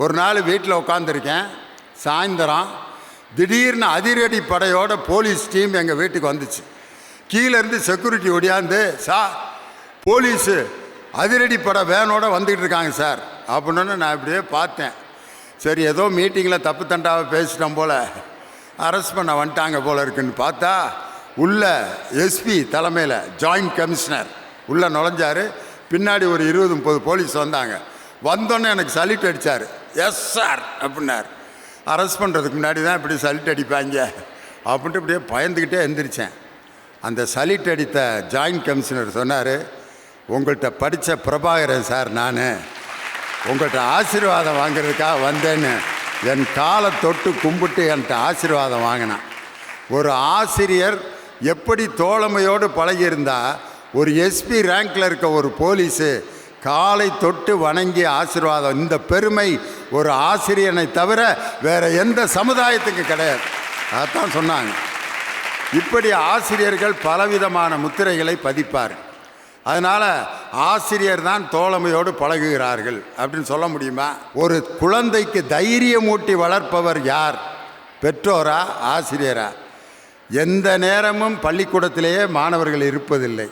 ஒரு நாள் வீட்டில் உட்காந்துருக்கேன் சாயந்தரம் திடீர்னு அதிரடி படையோட போலீஸ் டீம் எங்கள் வீட்டுக்கு வந்துச்சு. கீழேருந்து செக்யூரிட்டி ஒடியாந்து சார் போலீஸு அதிரடி படை வேனோட வந்துக்கிட்டு இருக்காங்க சார். அப்படின்னு நான் இப்படியே பார்த்தேன். சரி ஏதோ மீட்டிங்கில் தப்பு தண்டாவை பேசிட்டோம் போல். அரெஸ்ட் பண்ண வந்துட்டாங்க போல் இருக்குன்னு பார்த்தா உள்ள எஸ்பி தலைமையில் ஜாயிண்ட் கமிஷனர் உள்ளே நுழைஞ்சார். பின்னாடி ஒரு இருபது முப்பது போலீஸ் வந்தாங்க. வந்தோன்னே எனக்கு சல்யூட் அடித்தார் எஸ் சார் அப்படின்னார். அரெஸ்ட் பண்ணுறதுக்கு முன்னாடி தான் இப்படி சல்யூட் அடிப்பாங்க. அப்படின்ட்டு இப்படியே பயந்துக்கிட்டே எந்திரிச்சேன். அந்த சலிட் அடித்த ஜாயிண்ட் கமிஷனர் சொன்னார் உங்கள்கிட்ட படித்த பிரபாகரன் சார் நான். உங்கள்கிட்ட ஆசீர்வாதம் வாங்குறதுக்காக வந்தேன்னு என் காலை தொட்டு கும்பிட்டு என்கிட்ட ஆசீர்வாதம் வாங்கினான். ஒரு ஆசிரியர் எப்படி தோழமையோடு பழகியிருந்தா ஒரு எஸ்பி ரேங்கில் இருக்க ஒரு போலீஸு காலை தொட்டு வணங்கி ஆசீர்வாதம் இந்த பெருமை ஒரு ஆசிரியனை தவிர வேறு எந்த சமுதாயத்துக்கு கிடையாது. அதான் சொன்னாங்க. இப்படி ஆசிரியர்கள் பலவிதமான முத்திரைகளை பதிப்பார். அதனால் ஆசிரியர் தான் தோழமையோடு பழகுகிறார்கள். அப்படின்னு சொல்ல முடியுமா? ஒரு குழந்தைக்கு தைரியமூட்டி வளர்ப்பவர் யார்? பெற்றோரா ஆசிரியரா? எந்த நேரமும் பள்ளிக்கூடத்திலேயே மாணவர்கள் இருப்பதில்லை.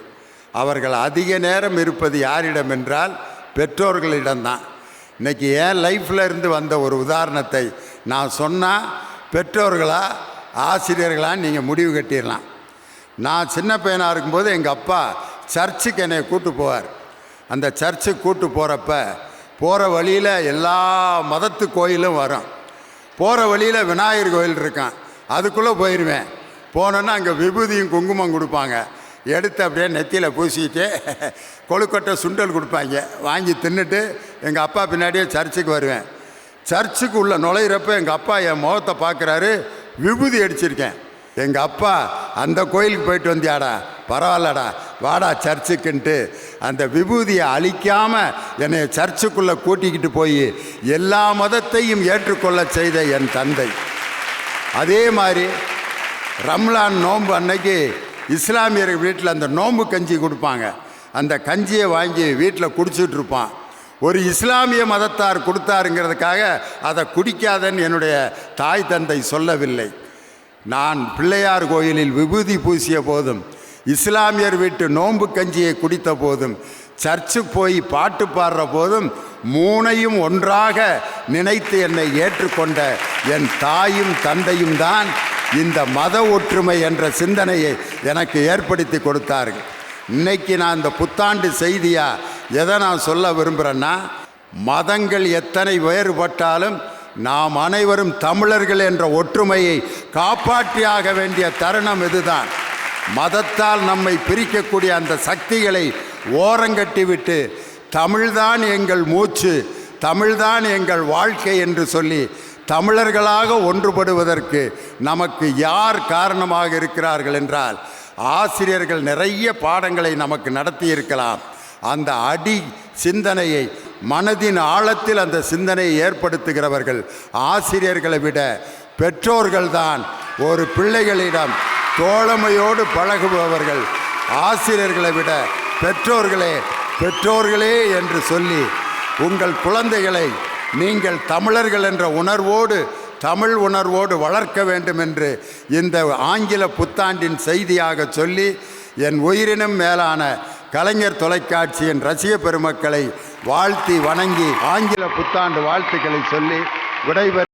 அவர்கள் அதிக நேரம் இருப்பது யாரிடம் என்றால் பெற்றோர்களிடம்தான். இன்னைக்கு என் லைஃப்பில் இருந்து வந்த ஒரு உதாரணத்தை நான் சொன்னால் பெற்றோர்களா ஆசிரியர்களான்னு நீங்கள் முடிவு கட்டிடலாம். நான் சின்ன பையனாக இருக்கும்போது எங்கள் அப்பா சர்ச்சுக்கு என்னை கூட்டு போவார். அந்த சர்ச்சுக்கு கூட்டு போகிறப்ப போகிற வழியில் எல்லா மதத்து கோயிலும் வரும். போகிற வழியில் விநாயகர் கோயில் இருக்கான். அதுக்குள்ளே போயிடுவேன் போனோன்னா அங்கே விபூதியும் குங்குமம் கொடுப்பாங்க. எடுத்து அப்படியே நெத்தியில் பூசிக்கிட்டு கொழுக்கட்டை சுண்டல் கொடுப்பாங்க. வாங்கி தின்னுட்டு எங்கள் அப்பா பின்னாடியே சர்ச்சுக்கு வருவேன். சர்ச்சுக்கு உள்ளே நுழையிறப்ப எங்கள் அப்பா என் முகத்தை பார்க்குறாரு. விபூதி அடிச்சிருக்கேன். எங்கள் அப்பா அந்த கோயிலுக்கு போயிட்டு வந்தியாடா. பரவாயில்லடா வாடா சர்ச்சுக்குன்ட்டு அந்த விபூதியை அழிக்காமல் என்னை சர்ச்சுக்குள்ளே கூட்டிக்கிட்டு போய் எல்லா மதத்தையும் ஏற்றுக்கொள்ள செய்த என் தந்தை. அதே மாதிரி ரம்லான் நோன்பு அன்னைக்கு இஸ்லாமியர் வீட்டில் அந்த நோம்பு கஞ்சி கொடுப்பாங்க. அந்த கஞ்சியை வாங்கி வீட்டில் குடிச்சிட்டு இருப்பான் ஒரு இஸ்லாமிய மதத்தார் கொடுத்தாருங்கிறதுக்காக அதை குடிக்காதன்னு என்னுடைய தாய் தந்தை சொல்லவில்லை. நான் பிள்ளையார் கோயிலில் விபூதி பூசிய போதும் இஸ்லாமியர் வீட்டு நோன்பு கஞ்சியை குடித்த போதும் சர்ச்சு போய் பாட்டு பாடுற போதும் மூனையும் ஒன்றாக நினைத்து என்னை ஏற்றுக்கொண்ட என் தாயும் தந்தையும் தான் இந்த மத ஒற்றுமை என்ற சிந்தனையை எனக்கு ஏற்படுத்தி கொடுத்தார்கள். இன்னைக்கு நான் இந்த புத்தாண்டு செய்தியாக எதை நான் சொல்ல விரும்புகிறேன்னா மதங்கள் எத்தனை வேறுபட்டாலும் நாம் அனைவரும் தமிழர்கள் என்ற ஒற்றுமையை காப்பாற்றியாக வேண்டிய தருணம் இதுதான். மதத்தால் நம்மை பிரிக்கக்கூடிய அந்த சக்திகளை ஓரங்கட்டிவிட்டு தமிழ்தான் எங்கள் மூச்சு தமிழ்தான் எங்கள் வாழ்க்கை என்று சொல்லி தமிழர்களாக ஒன்றுபடுவதற்கு நமக்கு யார் காரணமாக இருக்கிறார்கள் என்றால் ஆசிரியர்கள் நிறைய பாடங்களை நமக்கு நடத்தி இருக்கலாம் அந்த அடி சிந்தனையை மனதின் ஆழத்தில் அந்த சிந்தனையை ஏற்படுத்துகிறவர்கள் ஆசிரியர்களை விட பெற்றோர்கள்தான் ஒரு பிள்ளைகளிடம் தோழமையோடு பழகுபவர்கள். ஆசிரியர்களை விட பெற்றோர்களே பெற்றோர்களே என்று சொல்லி உங்கள் குழந்தைகளை நீங்கள் தமிழர்கள் என்ற உணர்வோடு தமிழ் உணர்வோடு வளர்க்க வேண்டும் என்று இந்த ஆங்கில புத்தாண்டின் செய்தியாக சொல்லி என் உயிரினும் மேலான கலைஞர் தொலைக்காட்சியின் ரசிக பெருமக்களை வாழ்த்தி வணங்கி ஆங்கில புத்தாண்டு வாழ்த்துக்களை சொல்லி விடைபெற